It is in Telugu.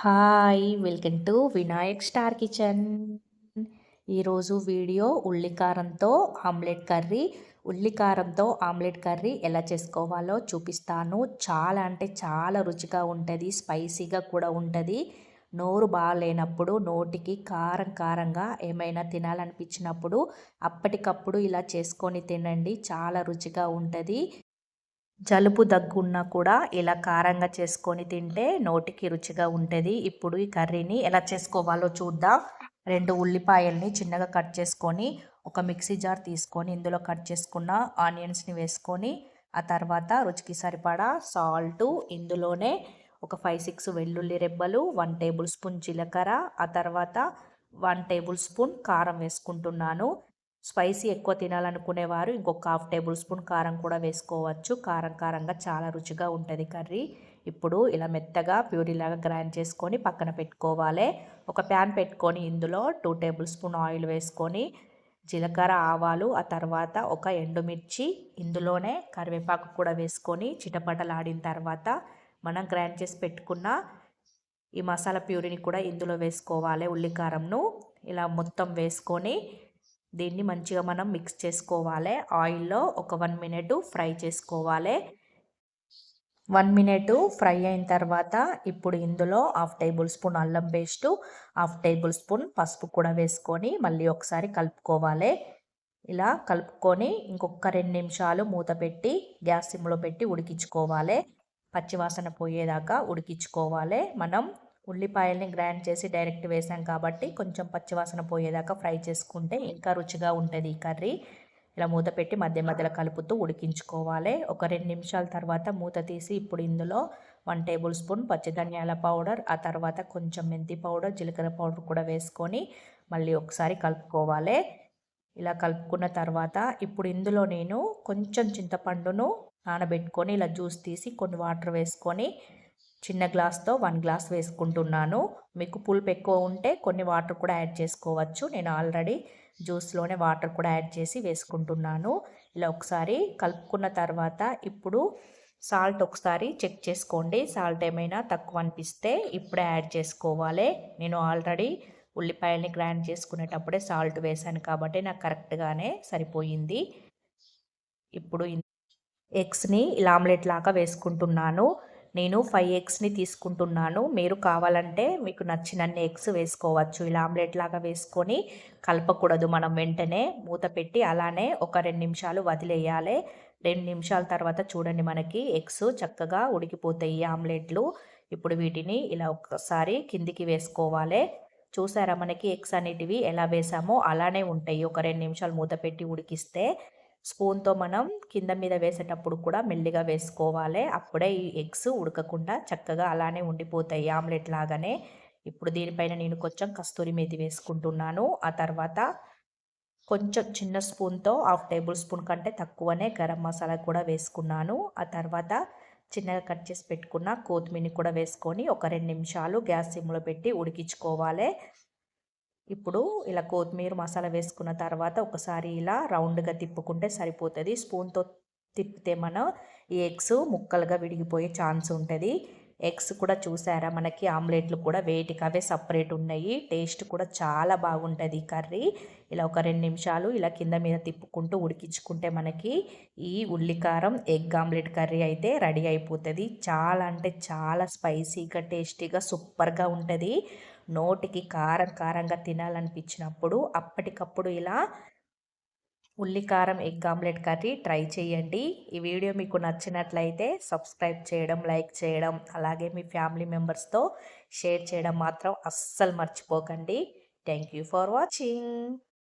Hi welcome to Vinayak star kitchen. ఈరోజు వీడియో ఉల్లికారంతో ఆమ్లెట్ కర్రీ. ఉల్లికారంతో ఆమ్లెట్ కర్రీ ఎలా చేసుకోవాలో చూపిస్తాను. చాలా అంటే చాలా రుచిగా ఉంటుంది స్పైసీగా కూడా ఉంటుంది. నోరు బాగాలేనప్పుడు నోటికి కారం కారంగా ఏమైనా తినాలనిపించినప్పుడు అప్పటికప్పుడు ఇలా చేసుకొని తినండి. చాలా రుచిగా ఉంటుంది. జలుబు దగ్గున్నా కూడా ఇలా కారంగా చేసుకొని తింటే నోటికి రుచిగా ఉంటుంది. ఇప్పుడు ఈ కర్రీని ఎలా చేసుకోవాలో చూద్దాం. రెండు ఉల్లిపాయల్ని చిన్నగా కట్ చేసుకొని ఒక మిక్సీ జార్ తీసుకొని ఇందులో కట్ చేసుకున్న ఆనియన్స్ని వేసుకొని ఆ తర్వాత రుచికి సరిపడా సాల్ట్ ఇందులోనే ఒక ఫైవ్ సిక్స్ వెల్లుల్లి రెబ్బలు వన్ టేబుల్ స్పూన్ జీలకర్ర ఆ తర్వాత వన్ టేబుల్ స్పూన్ కారం వేసుకుంటున్నాను. స్పైసీ ఎక్కువ తినాలనుకునేవారు. ఇంకొక హాఫ్ టేబుల్ స్పూన్ కారం కూడా వేసుకోవచ్చు. కారం కారంగా చాలా రుచిగా ఉంటుంది కర్రీ. ఇప్పుడు ఇలా మెత్తగా ప్యూరీలాగా గ్రైండ్ చేసుకొని పక్కన పెట్టుకోవాలి. ఒక ప్యాన్ పెట్టుకొని ఇందులో టూ టేబుల్ స్పూన్ ఆయిల్ వేసుకొని జీలకర్ర ఆవాలు ఆ తర్వాత ఒక ఎండుమిర్చి ఇందులోనే కరివేపాకు కూడా వేసుకొని చిటపటలాడిన తర్వాత మనం గ్రైండ్ చేసి పెట్టుకున్న ఈ మసాలా ప్యూరీని కూడా ఇందులో వేసుకోవాలి ఉల్లికారంను. ఇలా మొత్తం వేసుకొని దీన్ని మంచిగా మనం మిక్స్ చేసుకోవాలి. ఆయిల్లో ఒక వన్ మినిట్ ఫ్రై చేసుకోవాలి. వన్ మినిట్ ఫ్రై అయిన తర్వాత ఇప్పుడు ఇందులో హాఫ్ టేబుల్ స్పూన్ అల్లం పేస్టు హాఫ్ టేబుల్ స్పూన్ పసుపు కూడా వేసుకొని మళ్ళీ ఒకసారి కలుపుకోవాలి. ఇలా కలుపుకొని ఇంకొక రెండు నిమిషాలు మూత పెట్టి గ్యాస్ సిమ్లో పెట్టి ఉడికించుకోవాలి. పచ్చివాసన పోయేదాకా ఉడికించుకోవాలి. మనం ఉల్లిపాయల్ని గ్రైండ్ చేసి డైరెక్ట్ వేసాం కాబట్టి కొంచెం పచ్చివాసన పోయేదాకా ఫ్రై చేసుకుంటే ఇంకా రుచిగా ఉంటుంది ఈ కర్రీ. ఇలా మూత పెట్టి మధ్య మధ్యలో కలుపుతూ ఉడికించుకోవాలి. ఒక రెండు నిమిషాల తర్వాత మూత తీసి ఇప్పుడు ఇందులో వన్ టేబుల్ స్పూన్ పచ్చిధనియాల పౌడర్ ఆ తర్వాత కొంచెం మెంతి పౌడర్ జీలకర్ర పౌడర్ కూడా వేసుకొని మళ్ళీ ఒకసారి కలుపుకోవాలి. ఇలా కలుపుకున్న తర్వాత ఇప్పుడు ఇందులో నేను కొంచెం చింతపండును నానబెట్టుకొని ఇలా జ్యూస్ తీసి కొన్ని వాటర్ వేసుకొని చిన్న గ్లాస్తో వన్ గ్లాస్ వేసుకుంటున్నాను. మీకు పులుపు ఎక్కువ ఉంటే కొన్ని వాటర్ కూడా యాడ్ చేసుకోవచ్చు. నేను ఆల్రెడీ జ్యూస్లోనే వాటర్ కూడా యాడ్ చేసి వేసుకుంటున్నాను. ఇలా ఒకసారి కలుపుకున్న తర్వాత ఇప్పుడు సాల్ట్ ఒకసారి చెక్ చేసుకోండి. సాల్ట్ ఏమైనా తక్కువ అనిపిస్తే ఇప్పుడే యాడ్ చేసుకోవాలి. నేను ఆల్రెడీ ఉల్లిపాయల్ని గ్రైండ్ చేసుకునేటప్పుడే సాల్ట్ వేసాను కాబట్టి నాకు కరెక్ట్గానే సరిపోయింది. ఇప్పుడు ఎగ్స్ని ఇలా ఆమ్లెట్ లాగా వేసుకుంటున్నాను. నేను ఫైవ్ ఎగ్స్ని తీసుకుంటున్నాను. మీరు కావాలంటే మీకు నచ్చినన్ని ఎగ్స్ వేసుకోవచ్చు. ఇలా ఆమ్లెట్ లాగా వేసుకొని కలపకూడదు మనం వెంటనే. మూత పెట్టి అలానే ఒక రెండు నిమిషాలు వదిలేయాలి. రెండు నిమిషాల తర్వాత చూడండి మనకి ఎగ్స్ చక్కగా ఉడికిపోతాయి ఆమ్లెట్లు ఇప్పుడు వీటిని ఇలా ఒకసారి కిందికి వేసుకోవాలి. చూసారా మనకి ఎగ్స్ అనేటివి ఎలా వేసామో? అలానే ఉంటాయి. ఒక రెండు నిమిషాలు మూత పెట్టి ఉడికిస్తే స్పూన్తో మనం కింద మీద వేసేటప్పుడు కూడా మెల్లిగా వేసుకోవాలి. అప్పుడే ఈ ఎగ్స్ ఉడకకుండా చక్కగా అలానే ఉండిపోతాయి. ఆమ్లెట్ లాగానే. ఇప్పుడు దీనిపైన నేను కొంచెం కస్తూరి మేతి వేసుకుంటున్నాను. ఆ తర్వాత కొంచెం చిన్న స్పూన్తో హాఫ్ టేబుల్ స్పూన్ కంటే తక్కువనే గరం మసాలా కూడా వేసుకున్నాను. ఆ తర్వాత చిన్నగా కట్ చేసి పెట్టుకున్న కొత్తిమీర కూడా వేసుకొని ఒక రెండు నిమిషాలు గ్యాస్ సిమ్లో పెట్టి ఉడికించుకోవాలి. ఇప్పుడు ఇలా కొత్తిమీర మసాలా వేసుకున్న తర్వాత ఒకసారి ఇలా రౌండ్గా తిప్పుకుంటే సరిపోతుంది. స్పూన్తో తిప్పితే మనం ఈ ఎగ్స్ ముక్కలుగా విడిగిపోయే ఛాన్స్ ఉంటుంది. ఎగ్స్ కూడా చూసారా? మనకి ఆమ్లెట్లు కూడా వేటికి అవే సపరేట్ ఉన్నాయి. టేస్ట్ కూడా చాలా బాగుంటుంది కర్రీ. ఇలా ఒక రెండు నిమిషాలు ఇలా కింద మీద తిప్పుకుంటూ ఉడికించుకుంటే మనకి ఈ ఉల్లికారం ఎగ్ ఆమ్లెట్ కర్రీ అయితే రెడీ అయిపోతుంది. చాలా అంటే చాలా స్పైసీగా టేస్టీగా సూపర్గా ఉంటుంది. నోటికి కారం కారంగా తినాలనిపించినప్పుడు అప్పటికప్పుడు ఇలా ఉల్లికారం ఎగ్ ఆమ్లెట్ కర్రీ ట్రై చేయండి. ఈ వీడియో మీకు నచ్చినట్లయితే సబ్స్క్రైబ్ చేయడం లైక్ చేయడం అలాగే మీ ఫ్యామిలీ మెంబర్స్తో షేర్ చేయడం మాత్రం అస్సలు మర్చిపోకండి. Thank you for watching.